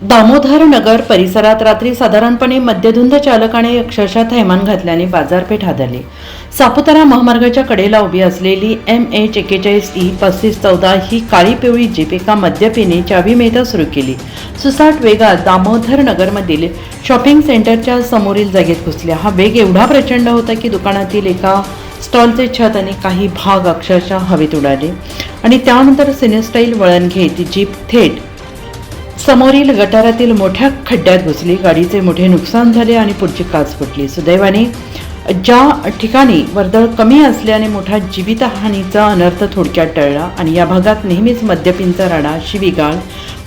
दामोदर नगर परिसरात रात्री साधारणपणे मद्यधुंद चालकाने अक्षरशः थैमान घातल्याने बाजारपेठ हादरली. सापुतारा महामार्गाच्या कडेला उभी असलेली एम एच एकेचाळीस ई पस्तीस चौदा ही काळी पिवळी जीप एका मद्यपीने चावी मेहता सुरू केली. सुसाट वेगात दामोदर नगरमधील शॉपिंग सेंटरच्या समोरील जागेत घुसल्या. हा वेग एवढा प्रचंड होता की दुकानातील एका स्टॉलचे छत आणि काही भाग अक्षरशः हवेत उडाले. आणि त्यानंतर सिनेस्टाईल वळण घेत जीप थेट समोरील गटारातील मोठ्या खड्ड्यात घुसली. गाडीचे मोठे नुकसान झाले आणि पुढची काच फुटली. सुदैवाने ज्या ठिकाणी वर्दळ कमी असल्याने मोठा जीवितहानीचा अनर्थ थोडक्यात टळला आणि या भागात नेहमीच मद्यपींचा राडा शिवीगाळ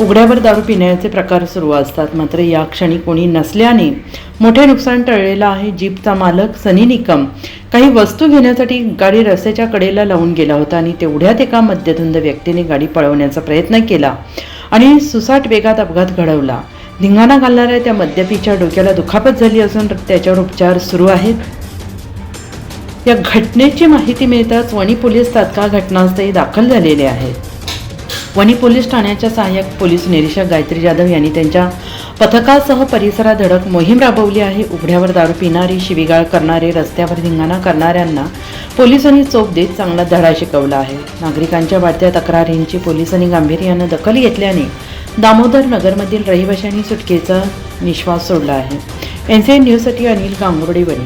उघड्यावर दारू पिण्याचे प्रकार सुरू असतात. मात्र या क्षणी कोणी नसल्याने मोठे नुकसान टळलेलं आहे. जीपचा मालक सनी निकम काही वस्तू घेण्यासाठी गाडी रस्त्याच्या कडेला लावून गेला होता आणि तेवढ्यात एका मद्यधुंद व्यक्तीने गाडी पळवण्याचा प्रयत्न केला. आणि सुसाट वेगात अपघात घडवला. धिंगाणा घालणाऱ्या त्या मद्यपीच्या डोक्याला दुखापत झाली असून त्याच्यावर उपचार सुरू आहेत. या घटनेची माहिती मिळताच वणी पोलीस तात्काळ घटनास्थळी दाखल झालेले आहेत. वणी पोलीस ठाण्याच्या सहाय्यक पोलीस निरीक्षक गायत्री जाधव यांनी त्यांच्या पथकासह परिसरात धडक मोहीम राबवली आहे. उघड्यावर दारू पिणारी शिवीगाळ करणारे रस्त्यावर धिंगाणा करणाऱ्यांना पोलिसांनी चोप देत चांगला धडा शिकवला आहे. नागरिकांच्या वाढत्या तक्रारींची पोलिसांनी गांभीर्यानं दखल घेतल्याने दामोदर नगरमधील रहिवाशांनी सुटकेचा निश्वास सोडला आहे. एन सी एन न्यूजसाठी अनिल गांगुर्डे वणी